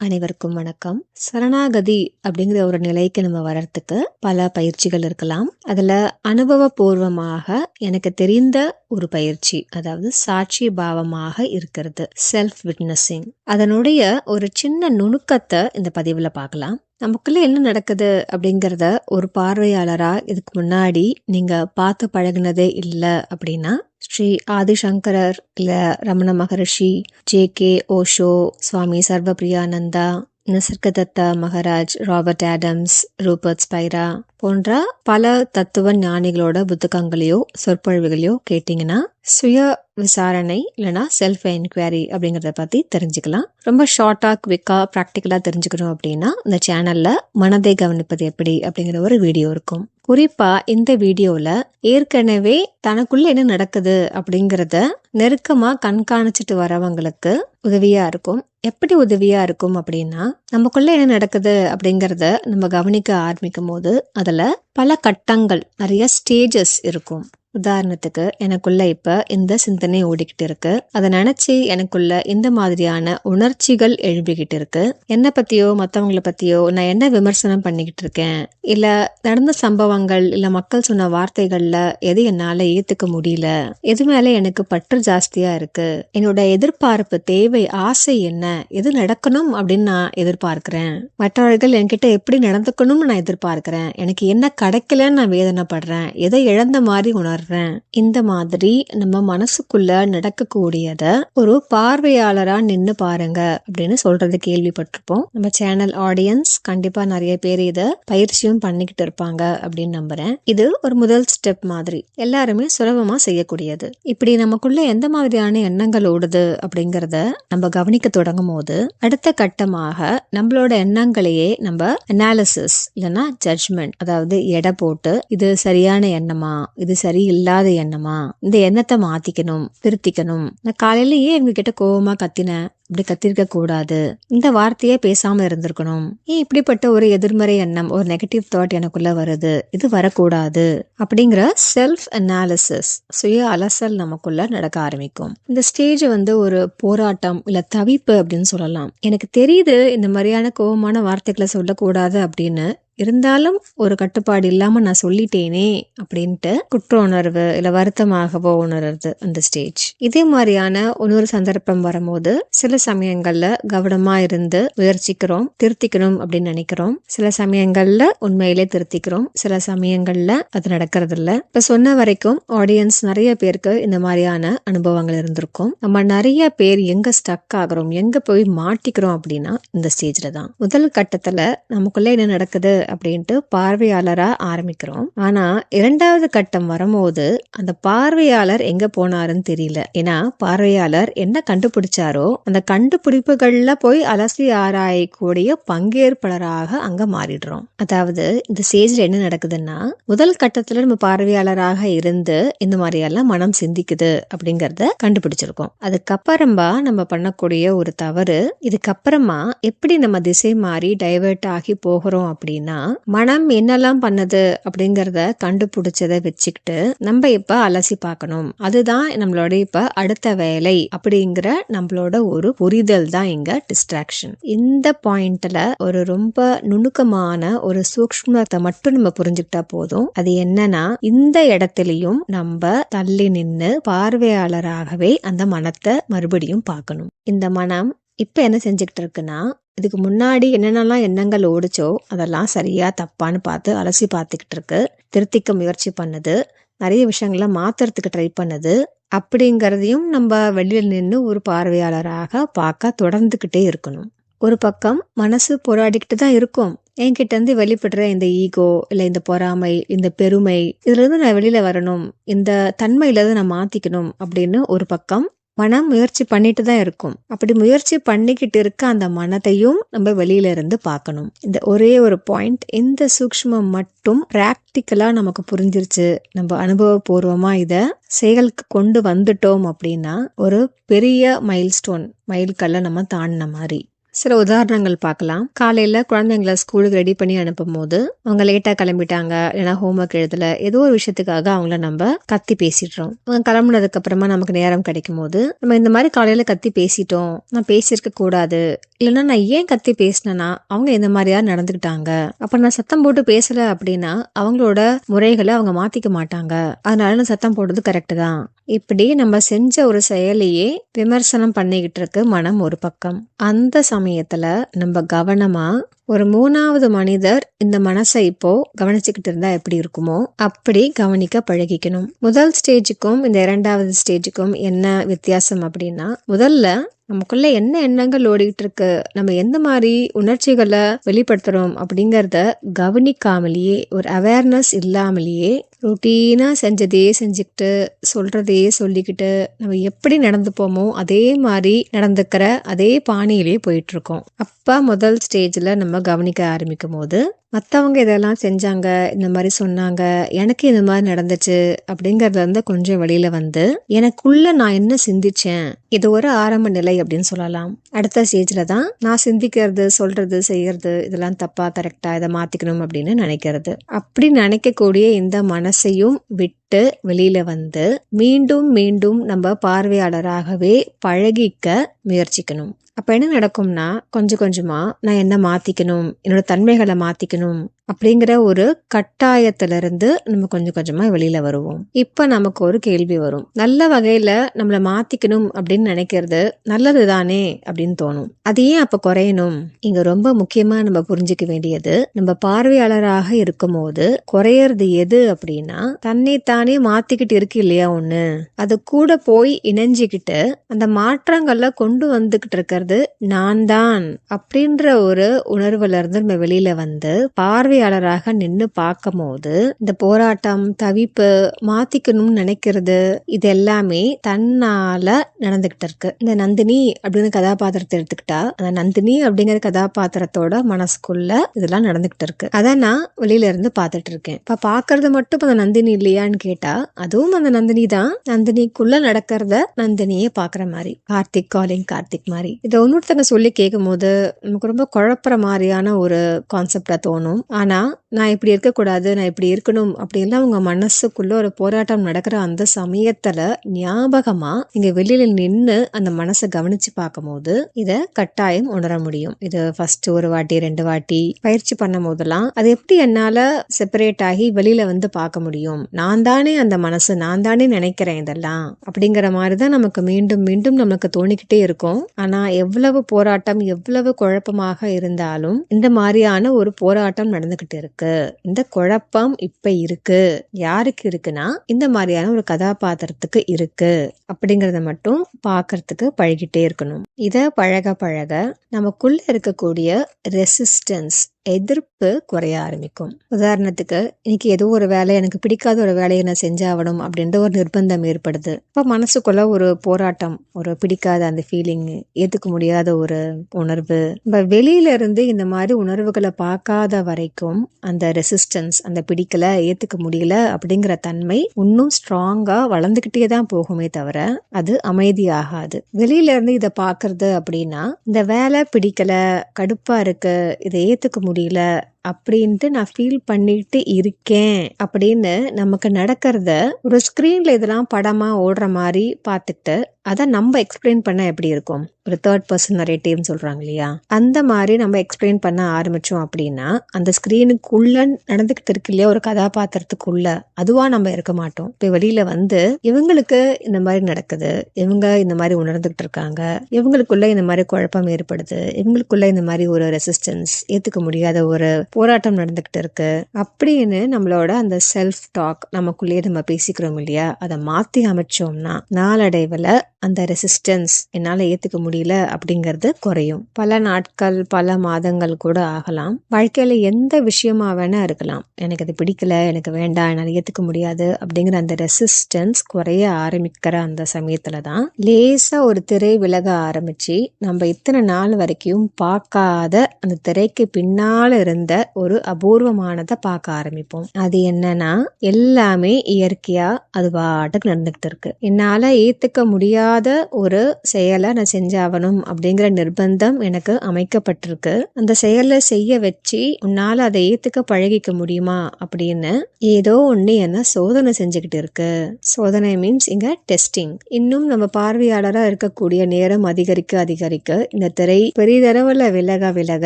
அனைவருக்கும் வணக்கம். சரணாகதி அப்படிங்கிற ஒரு நிலைக்கு நம்ம வர்றதுக்கு பல பயிற்சிகள் இருக்கலாம். அதுல அனுபவபூர்வமாக எனக்கு தெரிந்த ஒரு பயிற்சி அதாவது சாட்சி பாவமாக இருக்கிறது செல்ஃப் விட்னஸிங் அதனுடைய ஒரு சின்ன நுணுக்கத்தை இந்த பதிவுல பார்க்கலாம். நமக்குள்ளே என்ன நடக்குது அப்படிங்கிறத ஒரு பார்வையாளராக இதுக்கு முன்னாடி நீங்கள் பார்த்து பழகுனதே இல்லை அப்படின்னா ஸ்ரீ ஆதிசங்கரர் இல்லை Ramana Maharishi J K Osho Swami Sarvapriyananda Nisargadatta Maharaj Robert Adams Rupert Spira போன்ற பல தத்துவ ஞானிகளோட புத்தகங்களையோ சொற்பொழிவுகளையோ கேட்டிங்கன்னா சுய விசாரணை இல்லைனா செல்ஃப் என்கொயரி அப்படிங்கிறத பற்றி தெரிஞ்சுக்கலாம். ரொம்ப ஷார்ட்டாக குவிக்காக ப்ராக்டிக்கலாக தெரிஞ்சுக்கணும் அப்படின்னா இந்த சேனலில் மனதை கவனிப்பது எப்படி அப்படிங்கிற ஒரு வீடியோ இருக்கும். குறிப்பாக இந்த வீடியோவில் ஏற்கனவே தனக்குள்ளே என்ன நடக்குது அப்படிங்கிறத நெருக்கமாக கண்காணிச்சிட்டு வரவங்களுக்கு உதவியாக இருக்கும். எப்படி உதவியாக இருக்கும் அப்படின்னா நமக்குள்ளே என்ன நடக்குது அப்படிங்கிறத நம்ம கவனிக்க ஆரம்பிக்கும் போது அதில் பல கட்டங்கள் நிறைய ஸ்டேஜஸ் இருக்கும். உதாரணத்துக்கு எனக்குள்ள இப்ப இந்த சிந்தனை ஓடிக்கிட்டு இருக்கு. அதை நினைச்சு எனக்குள்ள இந்த மாதிரியான உணர்ச்சிகள் எழுப்பிக்கிட்டு இருக்கு. என்னை பத்தியோ மத்தவங்களை பத்தியோ நான் என்ன விமர்சனம் பண்ணிக்கிட்டு இருக்கேன்? இல்ல நடந்த சம்பவங்கள் இல்ல மக்கள் சொன்ன வார்த்தைகள்ல எது என்னால ஏத்துக்க முடியல? எது மேல எனக்கு பற்று ஜாஸ்தியா இருக்கு? என்னோட எதிர்பார்ப்பு தேவை ஆசை என்ன? எது நடக்கணும் அப்படின்னு நான் எதிர்பார்க்கிறேன். மற்றவர்கள் என்கிட்ட எப்படி நடந்துக்கணும்னு நான் எதிர்பார்க்கிறேன். எனக்கு என்ன கிடைக்கலன்னு நான் வேதனைப்படுறேன். எதை இழந்த மாதிரி உணர் வர்றேன் இந்த மாதிரி நம்ம மனசுக்குள்ள நடக்கக்கூடியத ஒரு பார்வையாளரா நின்னு பாருங்க அப்படின்னு சொல்றது கேள்விப்பட்டிருப்போம். நம்ம சேனல் ஆடியன்ஸ் கண்டிப்பா நிறைய பேர் இதை பயிற்சியும் பண்ணிக்கிட்டு இருப்பாங்க அப்படின்னு நம்புறேன். இது ஒரு முதல் ஸ்டெப் மாதிரி. எல்லாருமே சுலபமா செய்யக்கூடியது. இப்படி நமக்குள்ள எந்த மாதிரியான எண்ணங்கள் ஓடுது அப்படிங்கறத நம்ம கவனிக்க தொடங்கும் போது அடுத்த கட்டமாக நம்மளோட எண்ணங்களையே நம்ம அனாலிசிஸ் இல்லைன்னா ஜட்ஜ்மெண்ட் அதாவது எடை போட்டு இது சரியான எண்ணமா இது இல்லாத எண்ணமா? இந்த எண்ணத்தை மாத்திக்கணும் திருத்திக்கணும். நான் காலையில ஏன் இவங்க கிட்ட கோவமா கத்தினேன். இப்படி கத்திருக்க கூடாது. இந்த வார்த்தையே பேசாம இருந்திருக்கணும். ஏன் இப்படிப்பட்ட ஒரு எதிர்மறை எண்ணம் ஒரு நெகட்டிவ் தாட் எனக்குள்ள வருது? இது வரக்கூடாது. அப்படிங்கிற செல்ஃப் அனாலிசிஸ் சுய அலசல் நமக்குள்ள நடக்க ஆரம்பிக்கும். இந்த ஸ்டேஜ் வந்து ஒரு போராட்டம் இல்ல தவிப்பு அப்படின்னு சொல்லலாம். எனக்கு தெரியுது இந்த மாதிரியான கோபமான வார்த்தைகளை சொல்லக்கூடாது அப்படின்னு. இருந்தாலும் ஒரு கட்டுப்பாடு இல்லாம நான் சொல்லிட்டேனே அப்படின்ட்டு குற்ற உணர்வு இல்ல வருத்தமாகவோ உணர்றது அந்த ஸ்டேஜ் இதே மாதிரியான இன்னொரு சந்தர்ப்பம் வரும்போது சில சமயங்கள்ல கவனமா இருந்து முயற்சிக்கிறோம் திருத்திக்கணும் அப்படின்னு நினைக்கிறோம். சில சமயங்கள்ல உண்மையிலே திருத்திக்கிறோம் சில சமயங்கள்ல அது நடக்கிறது இல்ல இப்ப சொன்ன வரைக்கும் ஆடியன்ஸ் நிறைய பேருக்கு இந்த மாதிரியான அனுபவங்கள் இருந்திருக்கும். நம்ம நிறைய பேர் எங்க ஸ்டக் ஆகிறோம் எங்க போய் மாட்டிக்கிறோம் அப்படின்னா இந்த ஸ்டேஜ்ல தான். முதல் கட்டத்துல நமக்குள்ள என்ன நடக்குது அப்படின்ட்டு பார்வையாளரா ஆரம்பிக்கிறோம். ஆனா இரண்டாவது கட்டம் வரும்போது அந்த பார்வையாளர் எங்க போனாருன்னு தெரியல. ஏன்னா பார்வையாளர் என்ன கண்டுபிடிச்சாரோ அந்த கண்டுபிடிப்புகளில் போய் அலசி ஆராயக்கூடிய பங்கேற்பாளராக அங்கே மாறிடுறோம். அதாவது இந்த ஸ்டேஜில் என்ன நடக்குதுன்னா முதல் கட்டத்தில் நம்ம பார்வையாளராக இருந்து இந்த மாதிரியெல்லாம் மனம் சிந்திக்குது அப்படிங்கிறத கண்டுபிடிச்சிருக்கோம். அதுக்கப்புறமா நம்ம பண்ணக்கூடிய ஒரு தவறு இதுக்கப்புறமா எப்படி நம்ம திசை மாறி டைவர்ட் ஆகி போகிறோம் அப்படின்னா மனம் என்னெல்லாம் பண்ணுது அப்படிங்கிறத கண்டுபிடிச்சதை வச்சுக்கிட்டு நம்ம இப்போ அலசி பார்க்கணும். அதுதான் நம்மளோட இப்போ அடுத்த வேலை அப்படிங்கிற நம்மளோட ஒரு புரிதல் தான் இங்க டிஸ்ட்ராக்ஷன் இந்த பாயிண்ட்ல ஒரு ரொம்ப நுணுக்கமான ஒரு சூக்மத்தை மட்டும் நம்ம புரிஞ்சுக்கிட்டா போதும். அது என்னன்னா இந்த இடத்துலையும் நம்ம தள்ளி நின்று பார்வையாளராகவே அந்த மனத்தை மறுபடியும் பார்க்கணும். இந்த மனம் இப்ப என்ன செஞ்சுக்கிட்டு இருக்குன்னா இதுக்கு முன்னாடி என்னென்னலாம் எண்ணங்கள் ஓடிச்சோ அதெல்லாம் சரியா தப்பான்னு பார்த்து அலசி பார்த்துக்கிட்டு இருக்கு. திருத்திக்க முயற்சி பண்ணுது. நிறைய விஷயங்கள மாத்துறதுக்கு ட்ரை பண்ணுது. அப்படிங்கிறதையும் நம்ம வெளியில் நின்று ஒரு பார்வையாளராக பார்க்க தொடர்ந்துக்கிட்டே இருக்கணும். ஒரு பக்கம் மனசு போராடிக்கிட்டு தான் இருக்கும். என்கிட்ட இருந்து வெளிப்படுற இந்த ஈகோ இல்லை இந்த பொறாமை இந்த பெருமை இதுல இருந்து நான் வெளியில வரணும். இந்த தன்மையிலேருந்து நான் மாத்திக்கணும் அப்படின்னு ஒரு பக்கம் மனம் முயற்சி பண்ணிட்டு தான் இருக்கும். அப்படி முயற்சி பண்ணிக்கிட்டு இருக்க அந்த மனதையும் நம்ம வெளியில இருந்து பார்க்கணும். இந்த ஒரே ஒரு பாயிண்ட் இந்த சூக்ஷ்மம் மட்டும் பிராக்டிக்கலா நமக்கு புரிஞ்சிருச்சு. நம்ம அனுபவபூர்வமா இதை செயலுக்கு கொண்டு வந்துட்டோம் அப்படின்னா ஒரு பெரிய மைல்ஸ்டோன் மைல்கல்ல நம்ம தாண்டின மாதிரி. சில உதாரணங்கள் பார்க்கலாம். காலையில குழந்தைங்கள ஸ்கூலுக்கு ரெடி பண்ணி அனுப்பும் போது அவங்க லேட்டா கிளம்பிட்டாங்க இல்லைன்னா ஹோம்ஒர்க் எழுதல ஏதோ ஒரு விஷயத்துக்காக அவங்கள நம்ம கத்தி பேசிடுறோம். அவங்க கிளம்புனதுக்கு அப்புறமா நமக்கு நேரம் கிடைக்கும் போது நம்ம இந்த மாதிரி காலையில கத்தி பேசிட்டோம் நான் பேசியிருக்க கூடாது இல்லைன்னா நான் ஏன் கத்தி பேசினேன்னா அவங்க இந்த மாதிரியா நடந்துக்கிட்டாங்க? அப்ப நான் சத்தம் போட்டு பேசல அப்படின்னா அவங்களோட முறைகளை அவங்க மாத்திக்க மாட்டாங்க. அதனால நான் சத்தம் போடுறது கரெக்ட் தான். இப்படி நம்ம செஞ்ச ஒரு செயலையே விமர்சனம் பண்ணிக்கிட்டு இருக்கு மனம் ஒரு பக்கம். அந்த சமயத்தில் நம்ம கவனமாக ஒரு மூணாவது மனிதர் இந்த மனசை இப்போ கவனிச்சுக்கிட்டு இருந்தா எப்படி இருக்குமோ அப்படி கவனிக்க பழகிக்கணும். முதல் ஸ்டேஜுக்கும் இந்த இரண்டாவது ஸ்டேஜுக்கும் என்ன வித்தியாசம் அப்படின்னா முதல்ல நமக்குள்ள என்ன எண்ணங்கள் ஓடிக்கிட்டு இருக்கு நம்ம எந்த மாதிரி உணர்ச்சிகளை வெளிப்படுத்துறோம் அப்படிங்கறத கவனிக்காமலேயே ஒரு அவேர்னஸ் இல்லாமலேயே ரொட்டீனா செஞ்சதே செஞ்சுக்கிட்டு சொல்றதே சொல்லிக்கிட்டு நம்ம எப்படி நடந்துப்போமோ அதே மாதிரி நடந்துக்கிற அதே பாணியிலேயே போயிட்டு இருக்கோம் அப்ப முதல் ஸ்டேஜ்ல நம்ம கவனிக்க ஆரம்பிக்கும் போது மற்றவங்க இதெல்லாம் செஞ்சாங்க இந்த மாதிரி சொன்னாங்க எனக்கு இந்த மாதிரி நடந்துச்சு அப்படிங்கிறது வந்து கொஞ்சம் வெளியில வந்து எனக்குள்ள நான் என்ன சிந்திச்சேன் இது ஒரு ஆரம்ப நிலை அப்படின்னு சொல்லலாம். அடுத்த ஸ்டேஜில் தான் நான் சிந்திக்கிறது சொல்றது செய்யறது இதெல்லாம் தப்பா கரெக்டா இதை மாத்திக்கணும் அப்படின்னு நினைக்கிறது. அப்படி நினைக்கக்கூடிய இந்த மனசையும் விட்டு வெளியில வந்து மீண்டும் மீண்டும் நம்ம பார்வையாளராகவே பழகிக்க முயற்சிக்கணும். அப்ப என்ன நடக்கும்னா கொஞ்சம் கொஞ்சமா நான் என்ன மாத்திக்கணும் என்னோட தன்மைகளை மாத்திக்கணும் அப்படிங்கிற ஒரு கட்டாயத்திலிருந்து நம்ம கொஞ்சம் கொஞ்சமாக வெளியில் வருவோம். இப்போ நமக்கு ஒரு கேள்வி வரும். நல்ல வகையில் நம்மளை மாற்றிக்கணும் அப்படின்னு நினைக்கிறது நல்லது தானே அப்படின்னு தோணும். அது ஏன் அப்போ குறையணும்? இங்கே ரொம்ப முக்கியமாக நம்ம புரிஞ்சுக்க வேண்டியது நம்ம பார்வையாளராக இருக்கும் போது குறையறது எது அப்படின்னா தன்னை தானே மாற்றிக்கிட்டு இருக்கு இல்லையா ஒன்று அது கூட போய் இணைஞ்சுக்கிட்டு அந்த மாற்றங்கள்ல கொண்டு வந்துகிட்டு இருக்கிறது நான் தான் அப்படின்ற ஒரு உணர்வுல இருந்து நம்ம வெளியில வந்து பார்வை பார்வையாளராக நின்று பார்க்கும் போது இந்த போராட்டம் தவிப்பு மாத்திக்கணும்னு நினைக்கிறது இது எல்லாமே தன்னால நடந்துகிட்டு இருக்கு. இந்த நந்தினி அப்படின்னு கதாபாத்திரத்தை எடுத்துக்கிட்டா அந்த நந்தினி அப்படிங்கிற கதாபாத்திரத்தோட மனசுக்குள்ள இதெல்லாம் நடந்துகிட்டு இருக்கு. அதை நான் வெளியில இருந்து பார்த்துட்டு இருக்கேன். இப்ப பாக்குறது மட்டும் அந்த நந்தினி இல்லையான்னு கேட்டா அதுவும் அந்த நந்தினி தான். நந்தினிக்குள்ள நடக்கிறத நந்தினியே பாக்குற மாதிரி. கார்த்திக் காலிங் கார்த்திக் மாதிரி. இதை ஒன்னொருத்தங்க சொல்லி கேட்கும் போது நமக்கு ரொம்ப குழப்புற மாதிரியான ஒரு கான்செப்டா தோணும். ஆனா ஆனா நான் இப்படி இருக்கக்கூடாது நான் இப்படி இருக்கணும் அப்படின்லாம் அவங்க மனசுக்குள்ளே ஒரு போராட்டம் நடக்கிற அந்த சமயத்தில் ஞாபகமாக இங்கே வெளியில் நின்று அந்த மனசை கவனித்து பார்க்கும்போது இதை கட்டாயம் உணர முடியும். இது ஃபஸ்ட்டு ஒரு வாட்டி ரெண்டு வாட்டி பயிற்சி பண்ணும் போதெல்லாம் அது எப்படி என்னால் செப்பரேட் ஆகி வெளியில் வந்து பார்க்க முடியும்? நான் தானே அந்த மனசு நான் தானே நினைக்கிறேன் இதெல்லாம் அப்படிங்கிற மாதிரி தான் நமக்கு மீண்டும் மீண்டும் நமக்கு தோணிக்கிட்டே இருக்கும். ஆனால் எவ்வளவு போராட்டம் எவ்வளவு குழப்பமாக இருந்தாலும் இந்த மாதிரியான ஒரு போராட்டம் நடந்துக்கிட்டு இருக்கு. இருக்கு. இந்த குழப்பம் இப்ப இருக்கு. யாருக்கு இருக்குன்னா இந்த மாதிரியான ஒரு கதாபாத்திரத்துக்கு இருக்கு. அப்படிங்கறத மட்டும் பாக்குறதுக்கு பழகிட்டே இருக்கணும். இத பழக பழக நமக்குள்ள இருக்கக்கூடிய ரெசிஸ்டன்ஸ் எதிர்ப்பு குறைய ஆரம்பிக்கும். உதாரணத்துக்கு இன்னைக்கு ஏதோ ஒரு வேலை எனக்கு பிடிக்காத ஒரு வேலையை நான் செஞ்சாகணும் அப்படின்ற ஒரு நிர்பந்தம் ஏற்படுது. இப்போ மனசுக்குள்ள ஒரு போராட்டம் ஒரு பிடிக்காத அந்த ஃபீலிங் ஏத்துக்க முடியாத ஒரு உணர்வு. நம்ம வெளியில இருந்து இந்த மாதிரி உணர்வுகளை பார்க்காத வரைக்கும் அந்த ரெசிஸ்டன்ஸ் அந்த பிடிக்கல ஏத்துக்க முடியல அப்படிங்கிற தன்மை இன்னும் ஸ்ட்ராங்கா வளர்ந்துகிட்டே தான் போகுமே தவிர அது அமைதியாகாது. வெளியில இருந்து இதை பாக்குறது அப்படின்னா இந்த வேலை பிடிக்கல கடுப்பா இருக்கு இதை ஏத்துக்க முடியல. அப்படின்ட்டு நான் ஃபீல் பண்ணிட்டு இருக்கேன். அப்படின்னு நமக்கு நடக்கிறத ஒரு ஸ்க்ரீன்ல இதெல்லாம் படமா ஓடுற மாதிரி பார்த்துட்டு அதை நம்ம எக்ஸ்பிளைன் பண்ண எப்படி இருக்கும்? ஒரு தேர்ட் பர்சன் நரேட்டிவ்னு சொல்றாங்க இல்லையா? அந்த மாதிரி நம்ம எக்ஸ்பிளைன் பண்ண ஆரம்பிச்சோம் அப்படின்னா அந்த ஸ்க்ரீனுக்குள்ள நடந்துகிட்டு இருக்கு இல்லையா? ஒரு கதாபாத்திரத்துக்குள்ள. அதுவா நம்ம இருக்க மாட்டோம். இப்போ வெளியில வந்து இவங்களுக்கு இந்த மாதிரி நடக்குது. இவங்க இந்த மாதிரி உணர்ந்துகிட்டு இருக்காங்க. இவங்களுக்குள்ள இந்த மாதிரி குழப்பம் ஏற்படுது. இவங்களுக்குள்ள இந்த மாதிரி ஒரு ரெசிஸ்டன்ஸ் ஏத்துக்க முடியாத ஒரு போராட்டம் நடந்துக்கிட்டு இருக்கு. அப்படின்னு நம்மளோட அந்த செல்ஃப் டாக் நமக்குள்ளேயே நம்ம பேசிக்கிறோம் இல்லையா? அதை மாத்தி அமைச்சோம்னா நாளடைவுல அந்த ரெசிஸ்டன்ஸ் என்னால் ஏற்றுக்க முடியல அப்படிங்கிறது குறையும். பல நாட்கள் பல மாதங்கள் கூட ஆகலாம். வாழ்க்கையில் எந்த விஷயமா வேணா இருக்கலாம். எனக்கு அது பிடிக்கல எனக்கு வேண்டாம் என்னால் ஏற்றுக்க முடியாது அப்படிங்கிற அந்த ரெசிஸ்டன்ஸ் குறைய ஆரம்பிக்கிற அந்த சமயத்தில் தான் லேசாக ஒரு திரை விலக ஆரம்பித்து நம்ம இத்தனை நாள் வரைக்கும் பார்க்காத அந்த திரைக்கு பின்னால் இருந்த ஒரு அபூர்வமானதை பார்க்க ஆரம்பிப்போம். அது என்னன்னா எல்லாமே இயற்கையாக அது பாட்டுக்கு நடந்துகிட்டு இருக்கு. என்னால் ஏற்றுக்க முடியாது முடியாத ஒரு செயலை நான் செஞ்சாகணும் அப்படிங்கிற நிர்பந்தம் எனக்கு அமைக்கப்பட்டிருக்கு. அந்த செயலை செய்ய வச்சு உன்னால் அதை ஏற்றுக்க பழகிக்க முடியுமா அப்படின்னு ஏதோ ஒன்று என்ன சோதனை செஞ்சுக்கிட்டு இருக்கு. சோதனை மீன்ஸ் இங்கே டெஸ்டிங் இன்னும் நம்ம பார்வையாளராக இருக்கக்கூடிய நேரம் அதிகரிக்க அதிகரிக்க இந்த திரை பெரிதளவில் விலக விலக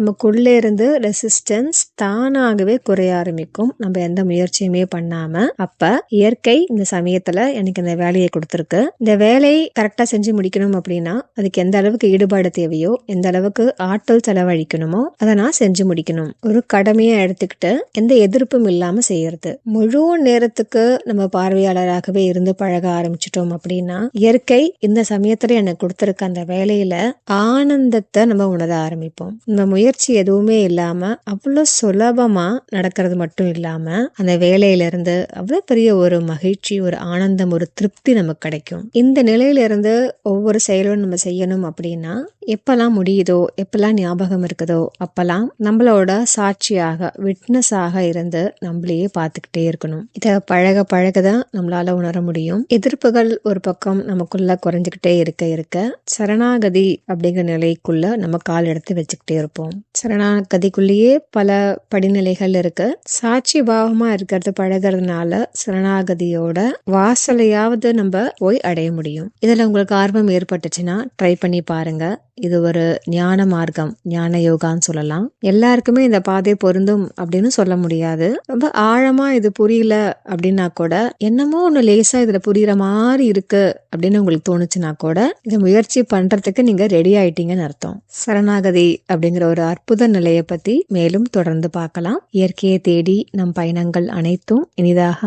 நமக்குள்ளே இருந்து ரெசிஸ்டன்ஸ் தானாகவே குறைய ஆரம்பிக்கும். நம்ம எந்த முயற்சியுமே பண்ணாம அப்ப இயற்கை இந்த சமயத்துல எனக்கு இந்த வேலையை கொடுத்துருக்கு. இந்த வேலையை கரெக்டாக செஞ்சு முடிக்கணும் அப்படின்னா அதுக்கு எந்த அளவுக்கு ஈடுபாடு தேவையோ எந்த அளவுக்கு ஆற்றல் செலவழிக்கணுமோ அதை நான் செஞ்சு முடிக்கணும். ஒரு கடமையா எடுத்துக்கிட்டு எந்த எதிர்ப்பும் இல்லாம செய்யறது. முழு நேரத்துக்கு நம்ம பார்வையாளராகவே இருந்து பழக ஆரம்பிச்சிட்டோம் அப்படின்னா இயற்கை இந்த சமயத்துல எனக்கு கொடுத்துருக்க அந்த வேலையில ஆனந்தத்தை நம்ம உணர ஆரம்பிப்போம். நம்ம முயற்சி எதுவுமே இல்லாம அவ்வளவு சுலபமா நடக்கிறது மட்டும் இல்லாம அந்த வேலையில இருந்து அவ்வளவு பெரிய ஒரு மகிழ்ச்சி ஒரு ஆனந்தம் ஒரு திருப்தி நமக்கு கிடைக்கும். இந்த நிலையில இருந்து ஒவ்வொரு செயலும் நம்ம செய்யணும் அப்படின்னா எப்பெல்லாம் முடியுதோ எப்பெல்லாம் ஞாபகம் இருக்குதோ அப்பெல்லாம் நம்மளோட சாட்சியாக விட்னஸாக இருந்து நம்மளையே பார்த்துக்கிட்டே இருக்கணும். இதை பழக பழக தான் நம்மளால உணர முடியும். எதிர்ப்புகள் ஒரு பக்கம் நமக்குள்ள குறைஞ்சிக்கிட்டே இருக்க இருக்க சரணாகதி அப்படிங்கிற நிலைக்குள்ள நம்ம கால் எடுத்து வச்சுக்கிட்டே இருப்போம். சரணாகதிக்குள்ளேயே பல படிநிலைகள் இருக்கு. சாட்சி பாவமா இருக்கிறது பழகிறதுனால சரணாகதியோட வாசலையாவது நம்ம போய் அடைய முடியும். இதில் உங்களுக்கு ஆர்வம் ஏற்பட்டுச்சுன்னா ட்ரை பண்ணி பாருங்க. இது ஒரு ஞான மார்க்கம் ஞான யோகான்னு சொல்லலாம். எல்லாருக்குமே இந்த பாதை பொருந்தும் அப்படின்னு சொல்ல முடியாது. ரொம்ப ஆழமா இது புரியல அப்படின்னா கூட என்னமோ ஒன்று லேசா இதுல புரியுற மாதிரி இருக்கு அப்படின்னு உங்களுக்கு தோணுச்சுன்னா கூட இதை முயற்சி பண்றதுக்கு நீங்க ரெடி ஆயிட்டீங்கன்னு அர்த்தம். சரணாகதி அப்படிங்கிற ஒரு அற்புத நிலையை பத்தி மேலும் தொடர்ந்து பார்க்கலாம். இயற்கையை தேடி நம் பயணங்கள் அனைத்தும் இனிதாக